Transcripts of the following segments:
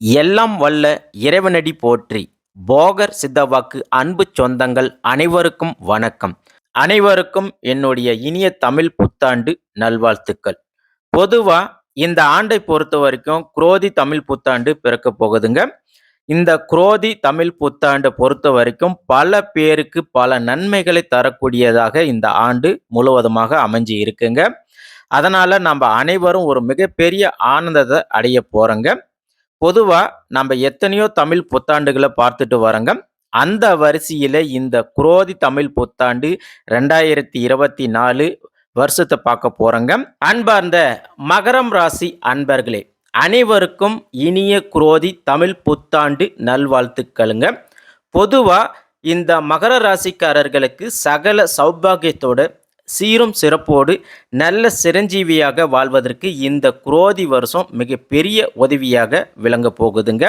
எல்லாம் வல்ல இறைவனடி போற்றி. போகர் சித்தவாக்கு அன்பு சொந்தங்கள் அனைவருக்கும் வணக்கம். அனைவருக்கும் என்னுடைய இனிய தமிழ் புத்தாண்டு நல்வாழ்த்துக்கள். பொதுவா இந்த ஆண்டை பொறுத்த வரைக்கும் குரோதி தமிழ் புத்தாண்டு பிறக்க போகுதுங்க. இந்த குரோதி தமிழ் புத்தாண்டை பொறுத்த வரைக்கும் பல பேருக்கு பல நன்மைகளை தரக்கூடியதாக இந்த ஆண்டு முழுவதுமாக அமைஞ்சு இருக்குங்க. அதனால நம்ம அனைவரும் ஒரு மிகப்பெரிய ஆனந்தத்தை அடைய போறோங்க. பொதுவாக நம்ம எத்தனையோ தமிழ் புத்தாண்டுகளை பார்த்துட்டு வரோங்க. அந்த வரிசையில் இந்த குரோதி தமிழ் புத்தாண்டு ரெண்டாயிரத்தி இருபத்தி நாலு வருஷத்தை பார்க்க போகிறோங்க அன்பார்ந்த மகரம் ராசி அன்பர்களே அனைவருக்கும் இனிய குரோதி தமிழ் புத்தாண்டு நல்வாழ்த்துக்களுங்க. பொதுவாக இந்த மகர ராசிக்காரர்களுக்கு சகல சௌபாகியத்தோட சீரும் சிறப்போடு நல்ல சிரஞ்சீவியாக வாழ்வதற்கு இந்த குரோதி வருஷம் மிகப்பெரிய உதவியாக விளங்க போகுதுங்க.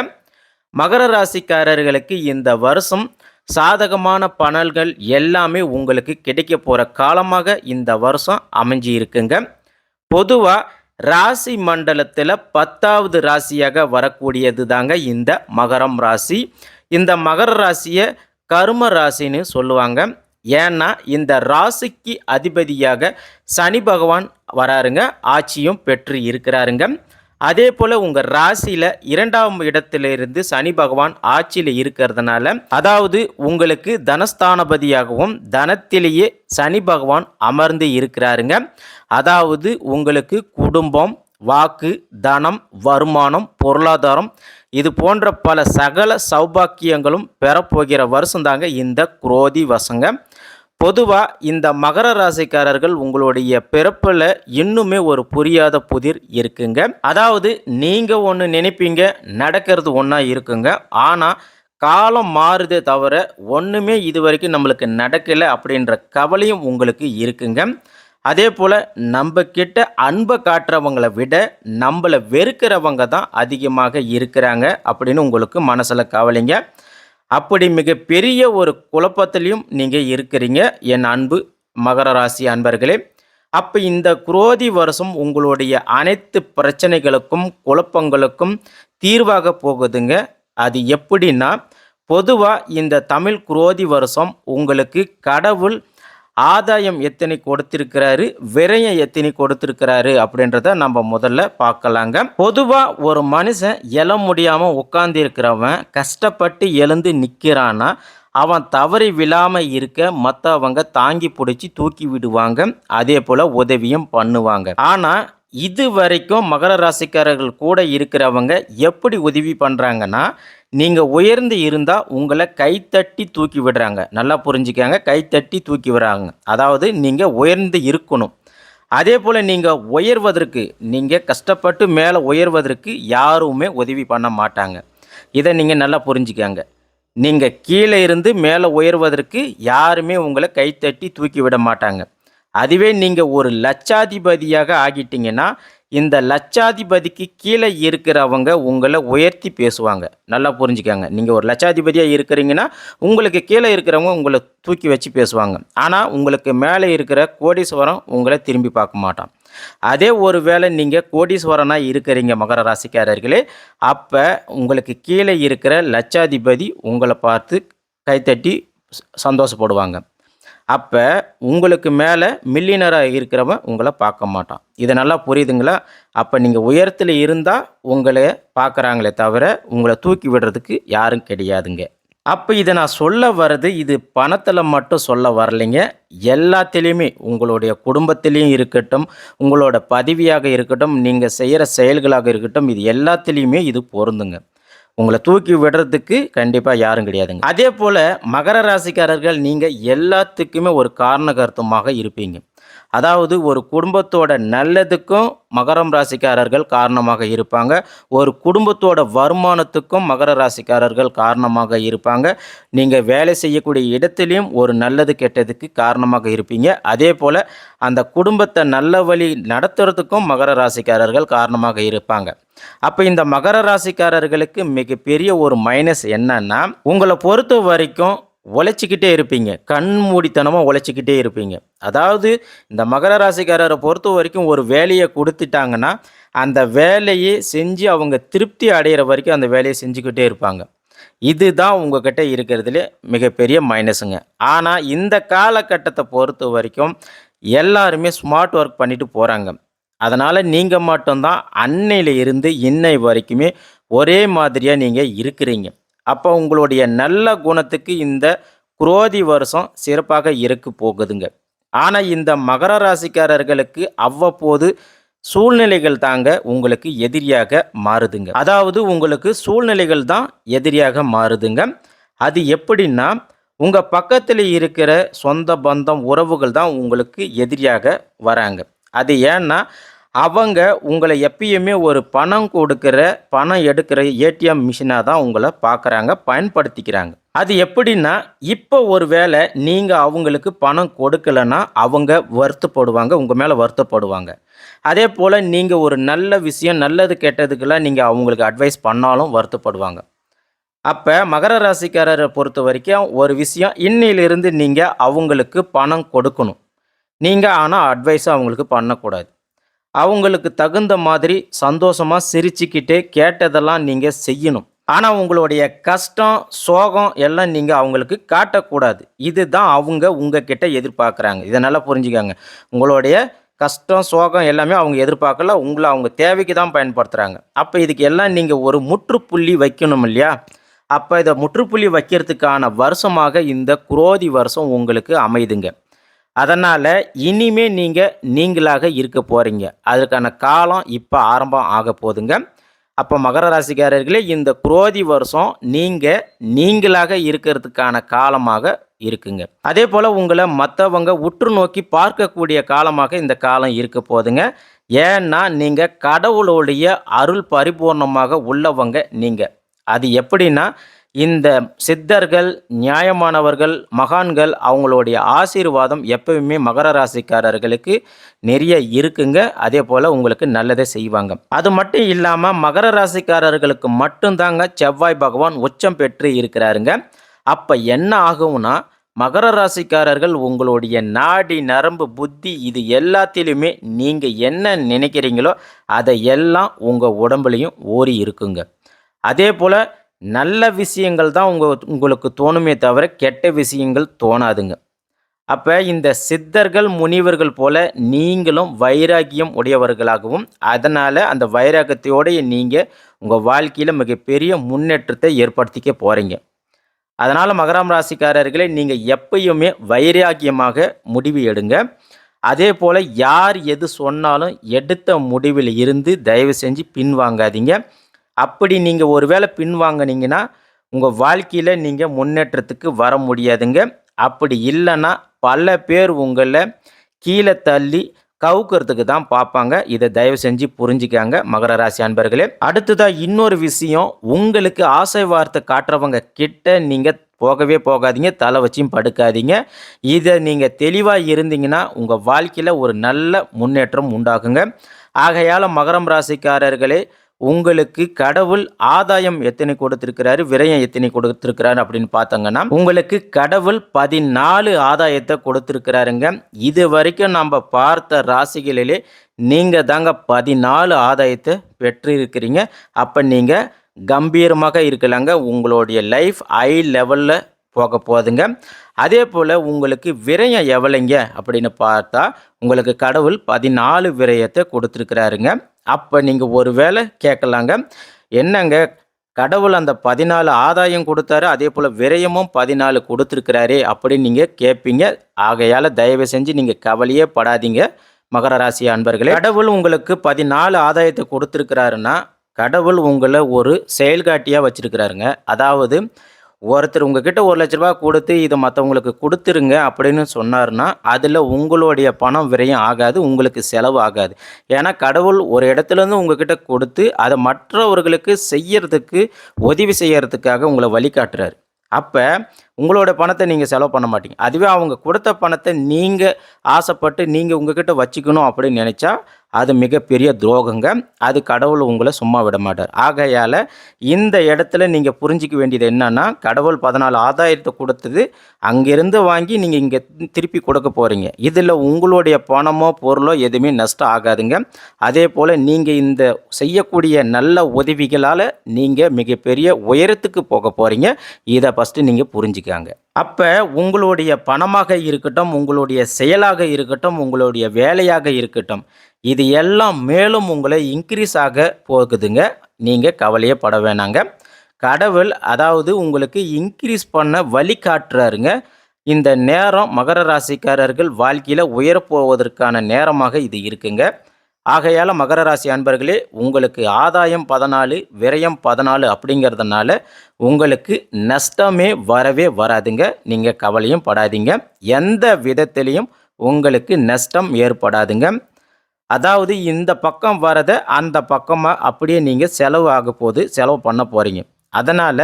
மகர ராசிக்காரர்களுக்கு இந்த வருஷம் சாதகமான பணல்கள் எல்லாமே உங்களுக்கு கிடைக்க போகிற காலமாக இந்த வருஷம் அமைஞ்சி இருக்குங்க பொதுவாக ராசி மண்டலத்தில் பத்தாவது ராசியாக வரக்கூடியது தாங்க இந்த மகரம் ராசி. இந்த மகர ராசியை கரும ராசின்னு சொல்லுவாங்க. ஏன்னா இந்த ராசிக்கு அதிபதியாக சனி பகவான் வராருங்க ஆட்சியும் பெற்று இருக்கிறாருங்க. அதே போல் உங்கள் ராசியில் இரண்டாம் இடத்திலிருந்து சனி பகவான் ஆட்சியில் இருக்கிறதுனால அதாவது உங்களுக்கு தனஸ்தானபதியாகவும் தனத்திலேயே சனி பகவான் அமர்ந்து இருக்கிறாருங்க. அதாவது உங்களுக்கு குடும்பம் வாக்கு தனம் வருமானம் பொருளாதாரம் இது போன்ற பல சகல சௌபாக்கியங்களும் பெறப்போகிற வருஷம் தாங்க இந்த குரோதி வசங்க பொதுவாக இந்த மகர ராசிக்காரர்கள் உங்களுடைய பிறப்பில் இன்னுமே ஒரு புரியாத புதிர் இருக்குங்க. அதாவது நீங்கள் ஒன்று நினைப்பீங்க நடக்கிறது ஒன்றா இருக்குங்க. ஆனால் காலம் மாறுதே தவிர ஒன்றுமே இது வரைக்கும் நம்மளுக்கு நடக்கலை அப்படின்ற கவலையும் உங்களுக்கு இருக்குங்க. அதே போல் நம்ம கிட்ட அன்பை காட்டுறவங்களை விட நம்மளை வெறுக்கிறவங்க தான் அதிகமாக இருக்கிறாங்க அப்படின்னு உங்களுக்கு மனசில் கவலைங்க. அப்படி மிக பெரிய ஒரு குழப்பத்திலையும் நீங்கள் இருக்கிறீங்க என் அன்பு மகர ராசி அன்பர்களே. அப்போ இந்த குரோதி வருஷம் உங்களுடைய அனைத்து பிரச்சனைகளுக்கும் குழப்பங்களுக்கும் தீர்வாக போகுதுங்க. அது எப்படின்னா பொதுவாக இந்த தமிழ் குரோதி வருஷம் உங்களுக்கு கடவுள் ஆதாயம் எத்தனை கொடுத்திருக்கிறாரு விரயம் எத்தனை கொடுத்திருக்கிறாரு அப்படின்றத நம்ம முதல்ல பார்க்கலாங்க. பொதுவாக ஒரு மனுஷன் எழ முடியாமல் உட்கார்ந்து இருக்கிறவன் கஷ்டப்பட்டு எழுந்து நிற்கிறான்னா அவன் தவறி விழாமல் இருக்க மற்றவங்க தாங்கி பிடிச்சி தூக்கி விடுவாங்க. அதே போல் உதவியும் பண்ணுவாங்க. ஆனால் இது வரைக்கும் மகர ராசிக்காரர்கள் கூட இருக்கிறவங்க எப்படி உதவி பண்ணுறாங்கன்னா நீங்கள் உயர்ந்து இருந்தால் உங்களை கைத்தட்டி தூக்கி விடுறாங்க. நல்லா புரிஞ்சுக்காங்க கைத்தட்டி தூக்கி விடுறாங்க. அதாவது நீங்கள் உயர்ந்து இருக்கணும். அதே போல் நீங்கள் உயர்வதற்கு நீங்கள் கஷ்டப்பட்டு மேலே உயர்வதற்கு யாருமே உதவி பண்ண மாட்டாங்க. இதை நீங்கள் நல்லா புரிஞ்சுக்காங்க. நீங்கள் கீழே இருந்து மேலே உயர்வதற்கு யாருமே உங்களை கைத்தட்டி தூக்கி விட மாட்டாங்க. அதுவே நீங்கள் ஒரு லட்சாதிபதியாக ஆகிட்டீங்கன்னா இந்த லட்சாதிபதிக்கு கீழே இருக்கிறவங்க உங்களை உயர்த்தி பேசுவாங்க. நல்லா புரிஞ்சுக்கோங்க. நீங்கள் ஒரு லட்சாதிபதியாக இருக்கிறீங்கன்னா உங்களுக்கு கீழே இருக்கிறவங்க உங்களை தூக்கி வச்சு பேசுவாங்க. ஆனால் உங்களுக்கு மேலே இருக்கிற கோடீஸ்வரம் உங்களை திரும்பி பார்க்க மாட்டான். அதே ஒரு வேளை நீங்கள் கோடீஸ்வரனாக இருக்கிறீங்க மகர ராசிக்காரர்களே அப்போ உங்களுக்கு கீழே இருக்கிற லட்சாதிபதி உங்களை பார்த்து கைத்தட்டி சந்தோஷப்படுவாங்க. அப்போ உங்களுக்கு மேலே மில்லியனராக இருக்கிறவன் உங்களை பார்க்க மாட்டான். இதை நல்லா புரியுதுங்களா? அப்போ நீங்கள் உயரத்தில் இருந்தால் உங்களை பார்க்குறாங்களே தவிர உங்களை தூக்கி விடுறதுக்கு யாரும் கிடையாதுங்க. அப்போ இதை நான் சொல்ல வர்றது இது பணத்தில் மட்டும் சொல்ல வரலைங்க. எல்லாத்துலேயுமே உங்களுடைய குடும்பத்திலையும் இருக்கட்டும் உங்களோட பதவியாக இருக்கட்டும் நீங்கள் செய்கிற செயல்களாக இருக்கட்டும் இது எல்லாத்துலேயுமே இது பொருந்துங்க. உங்களை தூக்கி விடுறதுக்கு கண்டிப்பாக யாரும் கிடையாதுங்க. அதே போல் மகர ராசிக்காரர்கள் நீங்கள் எல்லாத்துக்குமே ஒரு காரண கருத்துமாக இருப்பீங்க. அதாவது ஒரு குடும்பத்தோட நல்லதுக்கும் மகரம் ராசிக்காரர்கள் காரணமாக இருப்பாங்க. ஒரு குடும்பத்தோட வருமானத்துக்கும் மகர ராசிக்காரர்கள் காரணமாக இருப்பாங்க. நீங்கள் வேலை செய்யக்கூடிய இடத்துலையும் ஒரு நல்லது கெட்டதுக்கு காரணமாக இருப்பீங்க. அதே போல் அந்த குடும்பத்தை நல்ல வழி நடத்துறதுக்கும் மகர ராசிக்காரர்கள் காரணமாக இருப்பாங்க. அப்போ இந்த மகர ராசிக்காரர்களுக்கு மிகப்பெரிய ஒரு மைனஸ் என்னன்னா உங்களை பொறுத்த வரைக்கும் உழைச்சிக்கிட்டே இருப்பீங்க. கண் மூடித்தனமாக உழைச்சிக்கிட்டே இருப்பீங்க. அதாவது இந்த மகர ராசிக்காரரை பொறுத்த வரைக்கும் ஒரு வேலையை கொடுத்துட்டாங்கன்னா அந்த வேலையை செஞ்சு அவங்க திருப்தி அடைகிற வரைக்கும் அந்த வேலையை செஞ்சுக்கிட்டே இருப்பாங்க. இதுதான் உங்ககிட்ட இருக்கிறதுலே மிகப்பெரிய மைனஸுங்க ஆனால் இந்த காலகட்டத்தை பொறுத்த வரைக்கும் எல்லாருமே ஸ்மார்ட் ஒர்க் பண்ணிட்டு போகிறாங்க அதனால் நீங்கள் மட்டும்தான் அன்னையில் இருந்து இன்னை வரைக்குமே ஒரே மாதிரியாக நீங்கள் இருக்கிறீங்க. அப்போ உங்களுடைய நல்ல குணத்துக்கு இந்த குரோதி வருஷம் சிறப்பாக இருக்க போகுதுங்க. ஆனால் இந்த மகர ராசிக்காரர்களுக்கு அவ்வப்போது சூழ்நிலைகள் தாங்க உங்களுக்கு எதிரியாக மாறுதுங்க. அதாவது உங்களுக்கு சூழ்நிலைகள் தான் எதிரியாக மாறுதுங்க. அது எப்படின்னா உங்கள் பக்கத்தில் இருக்கிற சொந்த பந்தம் உறவுகள் தான் உங்களுக்கு எதிரியாக வராங்க. அது ஏன்னா அவங்க உங்களை எப்பயுமே ஒரு பணம் கொடுக்குற பணம் எடுக்கிற ஏடிஎம் மிஷினாக தான் உங்களை பார்க்குறாங்க பயன்படுத்திக்கிறாங்க. அது எப்படின்னா இப்போ ஒரு வேளை நீங்கள் அவங்களுக்கு பணம் கொடுக்கலன்னா அவங்க வருத்தப்படுவாங்க உங்கள் மேலே வருத்தப்படுவாங்க. அதே போல் நீங்கள் ஒரு நல்ல விஷயம் நல்லது கெட்டதுக்கெல்லாம் நீங்கள் அவங்களுக்கு அட்வைஸ் பண்ணாலும் வருத்தப்படுவாங்க. அப்போ மகர ராசிக்காரரை பொறுத்த வரைக்கும் ஒரு விஷயம் இன்னிலிருந்து நீங்கள் அவங்களுக்கு பணம் கொடுக்கணும். நீங்கள் ஆனால் அட்வைஸும் அவங்களுக்கு பண்ணக்கூடாது. அவங்களுக்கு தகுந்த மாதிரி சந்தோஷமாக சிரிச்சுக்கிட்டு கேட்டதெல்லாம் நீங்கள் செய்யணும். ஆனால் உங்களுடைய கஷ்டம் சோகம் எல்லாம் நீங்கள் அவங்களுக்கு காட்டக்கூடாது. இதுதான் அவங்க உங்ககிட்ட எதிர்பார்க்குறாங்க. இதை நல்லா புரிஞ்சுக்காங்க. உங்களுடைய கஷ்டம் சோகம் எல்லாமே அவங்க எதிர்பார்க்கல. உங்களை அவங்க தேவைக்கு தான் பயன்படுத்துகிறாங்க அப்போ இதுக்கு எல்லாம் நீங்கள் ஒரு முற்றுப்புள்ளி வைக்கணும் இல்லையா? அப்போ இதை முற்றுப்புள்ளி வைக்கிறதுக்கான வருஷமாக இந்த குரோதி வருஷம் உங்களுக்கு அமைதுங்க. அதனால் இனிமே நீங்கள் நீங்களாக இருக்க போகிறீங்க அதுக்கான காலம் இப்போ ஆரம்பம் ஆக போகுதுங்க அப்போ மகர ராசிக்காரர்களே இந்த குரோதி வருஷம் நீங்கள் நீங்களாக இருக்கிறதுக்கான காலமாக இருக்குங்க. அதே போல் உங்களை மற்றவங்க உற்று நோக்கி பார்க்கக்கூடிய காலமாக இந்த காலம் இருக்க போகுதுங்க ஏன்னா நீங்கள் கடவுளுடைய அருள் பரிபூர்ணமாக உள்ளவங்க நீங்கள் அது எப்படின்னா இந்த சித்தர்கள் நியாயமானவர்கள் மகான்கள் அவங்களுடைய ஆசீர்வாதம் எப்பவுமே மகர ராசிக்காரர்களுக்கு நிறைய இருக்குங்க. அதே போல் உங்களுக்கு நல்லதே செய்வாங்க. அது மட்டும் இல்லாமல் மகர ராசிக்காரர்களுக்கு மட்டும்தாங்க செவ்வாய் பகவான் உச்சம் பெற்று இருக்கிறாருங்க. அப்போ என்ன ஆகும்னா மகர ராசிக்காரர்கள் உங்களுடைய நாடி நரம்பு புத்தி இது எல்லாத்திலையுமே நீங்கள் என்ன நினைக்கிறீங்களோ அதை எல்லாம் உங்கள் உடம்புலையும் ஓரி இருக்குங்க. அதே போல் நல்ல விஷயங்கள் தான் உங்கள் உங்களுக்கு தோணுமே தவிர கெட்ட விஷயங்கள் தோணாதுங்க. அப்போ இந்த சித்தர்கள் முனிவர்கள் போல நீங்களும் வைராகியம் உடையவர்களாகவும் அதனால் அந்த வைராக்கியத்தோடைய நீங்கள் உங்கள் வாழ்க்கையில் மிகப்பெரிய முன்னேற்றத்தை ஏற்படுத்திக்க போகிறீங்க அதனால் மகரம் ராசிக்காரர்களே நீங்கள் எப்பயுமே வைராகியமாக முடிவு எடுங்க. அதே போல் யார் எது சொன்னாலும் எடுத்த முடிவில் இருந்து தயவு செஞ்சு பின்வாங்காதீங்க. அப்படி நீங்கள் ஒருவேளை பின்வாங்கினீங்கன்னா உங்கள் வாழ்க்கையில் நீங்கள் முன்னேற்றத்துக்கு வர முடியாதுங்க. அப்படி இல்லைன்னா பல பேர் உங்களை கீழே தள்ளி கவுக்கிறதுக்கு தான் பார்ப்பாங்க. இதை தயவு செஞ்சு புரிஞ்சுக்காங்க மகர ராசி அன்பர்களே. அடுத்ததாக இன்னொரு விஷயம் உங்களுக்கு ஆசை வார்த்தை காட்டுறவங்க கிட்ட நீங்கள் போகவே போகாதீங்க தலை வச்சும் படுக்காதீங்க. இதை நீங்கள் தெளிவாக இருந்தீங்கன்னா உங்கள் வாழ்க்கையில் ஒரு நல்ல முன்னேற்றம் உண்டாகுங்க. ஆகையால் மகரம் ராசிக்காரர்களே உங்களுக்கு கடவுள் ஆதாயம் எத்தனை கொடுத்திருக்கிறாரு விரயம் எத்தனை கொடுத்திருக்கிறாரு அப்படின்னு பார்த்தாங்கன்னா உங்களுக்கு கடவுள் பதினாலு ஆதாயத்தை கொடுத்திருக்கிறாருங்க. இது வரைக்கும் நம்ம பார்த்த ராசிகளிலே நீங்கள் தாங்க பதினாலு ஆதாயத்தை பெற்றிருக்கிறீங்க. அப்போ நீங்கள் கம்பீரமாக இருக்கலாங்க. உங்களுடைய லைஃப் ஹை லெவலில் போக போகுதுங்க அதே போல் உங்களுக்கு விரயம் எவ்வளோங்க அப்படின்னு பார்த்தா உங்களுக்கு கடவுள் பதினாலு விரயத்தை கொடுத்துருக்குறாருங்க. அப்போ நீங்கள் ஒரு வேளை கேட்கலாங்க. என்னங்க? கடவுள் அந்த பதினாலு ஆதாயம் கொடுத்தாரு அதே போல் விரயமும் பதினாலு கொடுத்துருக்கிறாரே அப்படின்னு நீங்கள் கேட்பீங்க. ஆகையால் தயவு செஞ்சு நீங்கள் கவலையே படாதீங்க. மகர ராசி அன்பர்களே கடவுள் உங்களுக்கு பதினாலு ஆதாயத்தை கொடுத்துருக்கிறாருன்னா கடவுள் உங்களை ஒரு செயல்காட்டியாக வச்சுருக்கிறாருங்க. அதாவது ஒருத்தர் உங்ககிட்ட ஒரு லட்ச ரூபா கொடுத்து இதை மற்றவங்களுக்கு கொடுத்துருங்க அப்படின்னு சொன்னார்னா அதில் உங்களுடைய பணம் விரயம் ஆகாது உங்களுக்கு செலவு ஆகாது. ஏன்னா கடவுள் ஒரு இடத்துலேருந்து உங்ககிட்ட கொடுத்து அதை மற்றவர்களுக்கு செய்யறதுக்கு உதவி செய்யறதுக்காக உங்களை வழிகாட்டுறாரு. அப்போ உங்களோட பணத்தை நீங்கள் செலவு பண்ண மாட்டீங்க. அதுவே அவங்க கொடுத்த பணத்தை நீங்கள் ஆசைப்பட்டு நீங்கள் உங்ககிட்ட வச்சுக்கணும் அப்படின்னு நினச்சா அது மிகப்பெரிய துரோகங்க. அது கடவுள் உங்களை சும்மா விட மாட்டார். ஆகையால் இந்த இடத்துல நீங்கள் புரிஞ்சிக்க வேண்டியது என்னன்னா கடவுள் பதினாலு ஆதாயத்தை கொடுத்தது அங்கேருந்து வாங்கி நீங்கள் இங்கே திருப்பி கொடுக்க போகிறீங்க இதில் உங்களுடைய பணமோ பொருளோ எதுவுமே நஷ்டம் ஆகாதுங்க. அதே போல் நீங்கள் இந்த செய்யக்கூடிய நல்ல உதவிகளால் நீங்கள் மிகப்பெரிய உயரத்துக்கு போக போகிறீங்க இதை ஃபஸ்ட்டு நீங்கள் தெரிஞ்சுக்காங்க அப்போ உங்களுடைய பணமாக இருக்கட்டும் உங்களுடைய செயலாக இருக்கட்டும் உங்களுடைய வேலையாக இருக்கட்டும் இது எல்லாம் மேலும் உங்களை இன்க்ரீஸ் ஆக போகுதுங்க. நீங்கள் கவலையே பட வேணாங்க. கடவுள் அதாவது உங்களுக்கு இன்க்ரீஸ் பண்ண வழி காட்டுறாருங்க. இந்த நேரம் மகர ராசிக்காரர்கள் வாழ்க்கையில் உயரப்போவதற்கான நேரமாக இது இருக்குங்க. ஆகையால் மகர ராசி அன்பர்களே உங்களுக்கு ஆதாயம் பதினாலு விரயம் பதினாலு அப்படிங்கிறதுனால உங்களுக்கு நஷ்டமே வரவே வராதுங்க. நீங்கள் கவலையும் படாதீங்க. எந்த விதத்திலையும் உங்களுக்கு நஷ்டம் ஏற்படாதுங்க. அதாவது இந்த பக்கம் வரதை அந்த பக்கமாக அப்படியே நீங்கள் செலவு ஆக போது செலவு பண்ண போகிறீங்க அதனால்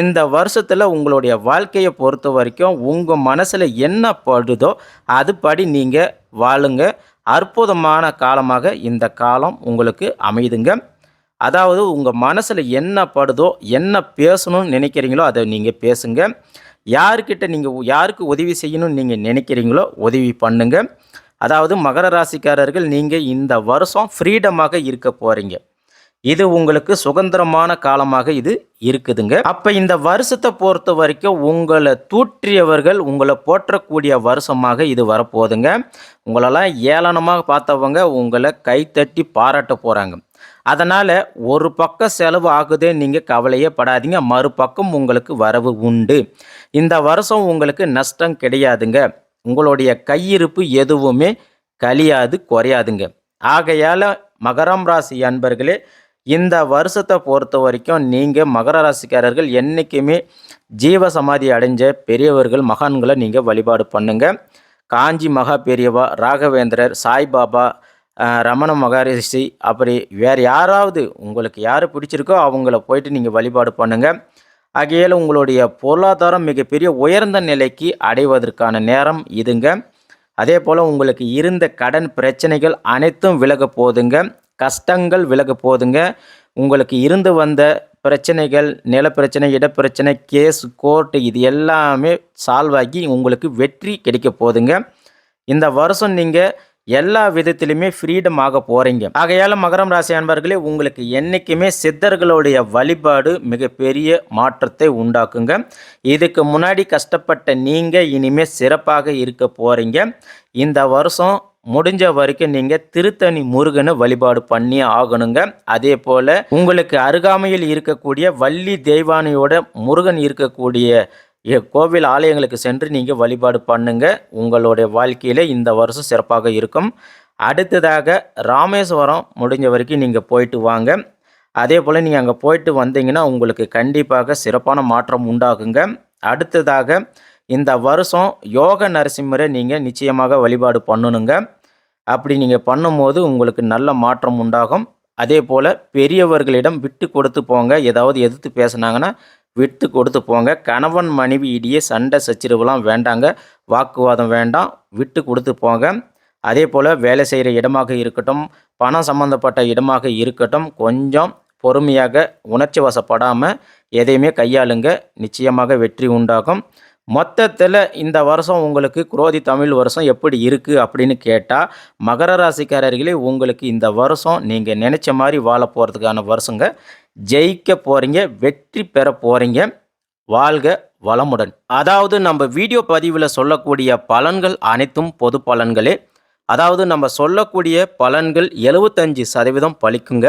இந்த வருஷத்தில் உங்களுடைய வாழ்க்கையை பொறுத்த வரைக்கும் உங்கள் மனசில் என்ன படுதோ அதுபடி நீங்கள் வாழுங்க. அற்புதமான காலமாக இந்த காலம் உங்களுக்கு அமைதுங்க. அதாவது உங்கள் மனசில் என்ன படுதோ என்ன பேசணும்னு நினைக்கிறீங்களோ அதை நீங்கள் பேசுங்க. யாருக்கிட்ட நீங்கள் யாருக்கு உதவி செய்யணும்னு நீங்கள் நினைக்கிறீங்களோ உதவி பண்ணுங்கள் அதாவது மகர ராசிக்காரர்கள் நீங்கள் இந்த வருஷம் ஃப்ரீடமாக இருக்க போகிறீங்க இது உங்களுக்கு சுதந்திரமான காலமாக இது இருக்குதுங்க. அப்போ இந்த வருஷத்தை பொறுத்த வரைக்கும் உங்களை தூற்றியவர்கள் உங்களை போற்றக்கூடிய வருஷமாக இது வரப்போகுதுங்க. உங்களெல்லாம் ஏளனமாக பார்த்தவங்க உங்களை கைத்தட்டி பாராட்ட போகிறாங்க அதனால் ஒரு பக்கம் செலவு ஆகுதே நீங்கள் கவலையே படாதீங்க. மறுபக்கம் உங்களுக்கு வரவு உண்டு. இந்த வருஷம் உங்களுக்கு நஷ்டம் கிடையாதுங்க. உங்களுடைய கையிருப்பு எதுவுமே கழியாது குறையாதுங்க. ஆகையால் மகரம் ராசி அன்பர்களே இந்த வருஷத்தை பொறுத்த வரைக்கும் நீங்கள் மகர ராசிக்காரர்கள் என்றைக்குமே ஜீவ சமாதி அடைஞ்ச பெரியவர்கள் மகான்களை நீங்கள் வழிபாடு பண்ணுங்கள் காஞ்சி மகா பெரியவா ராகவேந்திரர் சாய்பாபா ரமண மகரிஷி அப்படி வேறு யாராவது உங்களுக்கு யார் பிடிச்சிருக்கோ அவங்கள போயிட்டு நீங்கள் வழிபாடு பண்ணுங்கள் ஆகையால் உங்களுடைய பொருளாதாரம் மிகப்பெரிய உயர்ந்த நிலைக்கு அடைவதற்கான நேரம் இதுங்க. அதே போல் உங்களுக்கு இருந்த கடன் பிரச்சனைகள் அனைத்தும் விலக போதுங்க. கஷ்டங்கள் விலக போதுங்க உங்களுக்கு இருந்து வந்த பிரச்சனைகள் நிலப்பிரச்சனை இடப்பிரச்சனை கேஸ் கோர்ட்டு இது எல்லாமே சால்வ் ஆகி உங்களுக்கு வெற்றி கிடைக்க போதுங்க இந்த வருஷம் நீங்கள் எல்லா விதத்திலுமே ஃப்ரீடம் ஆக போகிறீங்க ஆகையால் மகரம் ராசி அன்பர்களே உங்களுக்கு என்றைக்குமே சித்தர்களுடைய வழிபாடு மிகப்பெரிய மாற்றத்தை உண்டாக்குங்க. இதுக்கு முன்னாடி கஷ்டப்பட்ட நீங்கள் இனிமேல் சிறப்பாக இருக்க போகிறீங்க இந்த வருஷம் முடிஞ்ச வரைக்கும் நீங்கள் திருத்தணி முருகனை வழிபாடு பண்ணி ஆகணுங்க. அதே போல் உங்களுக்கு அருகாமையில் இருக்கக்கூடிய வள்ளி தெய்வானையோட முருகன் இருக்கக்கூடிய கோவில் ஆலயங்களுக்கு சென்று நீங்கள் வழிபாடு பண்ணுங்க. உங்களுடைய வாழ்க்கையில் இந்த வருஷம் சிறப்பாக இருக்கும். அடுத்ததாக ராமேஸ்வரம் முடிஞ்ச வரைக்கும் நீங்கள் போயிட்டு வாங்க. அதே போல் நீங்கள் அங்கே போயிட்டு வந்தீங்கன்னா உங்களுக்கு கண்டிப்பாக சிறப்பான மாற்றம் உண்டாகுங்க. அடுத்ததாக இந்த வருஷம் யோக நரசிம்மரை நீங்கள் நிச்சயமாக வழிபாடு பண்ணணுங்க. அப்படி நீங்கள் பண்ணும்போது உங்களுக்கு நல்ல மாற்றம் உண்டாகும். அதே போல் பெரியவர்களிடம் விட்டு கொடுத்து போங்க. ஏதாவது எதிர்த்து பேசுனாங்கன்னா விட்டு கொடுத்து போங்க. கணவன் மனைவி இடையே சண்டை சச்சரவுலாம் வேண்டாங்க. வாக்குவாதம் வேண்டாம். விட்டு கொடுத்து போங்க. அதே போல் வேலை செய்கிற இடமாக இருக்கட்டும் பணம் சம்மந்தப்பட்ட இடமாக இருக்கட்டும் கொஞ்சம் பொறுமையாக உணர்ச்சி வசப்படாமல் எதையுமே கையாளுங்க. நிச்சயமாக வெற்றி உண்டாகும். மொத்தத்தில் இந்த வருஷம் உங்களுக்கு குரோதி தமிழ் வருஷம் எப்படி இருக்குது அப்படின்னு கேட்டால் மகர ராசிக்காரர்களே உங்களுக்கு இந்த வருஷம் நீங்கள் நினச்ச மாதிரி வாழ போகிறதுக்கான வருஷங்க. ஜெயிக்க போகிறீங்க வெற்றி பெற போகிறீங்க வாழ்க வளமுடன். அதாவது நம்ம வீடியோ பதிவில் சொல்லக்கூடிய பலன்கள் அனைத்தும் பொது பலன்களே. அதாவது நம்ம சொல்லக்கூடிய பலன்கள் எழுபத்தஞ்சு சதவீதம் பழிக்குங்க.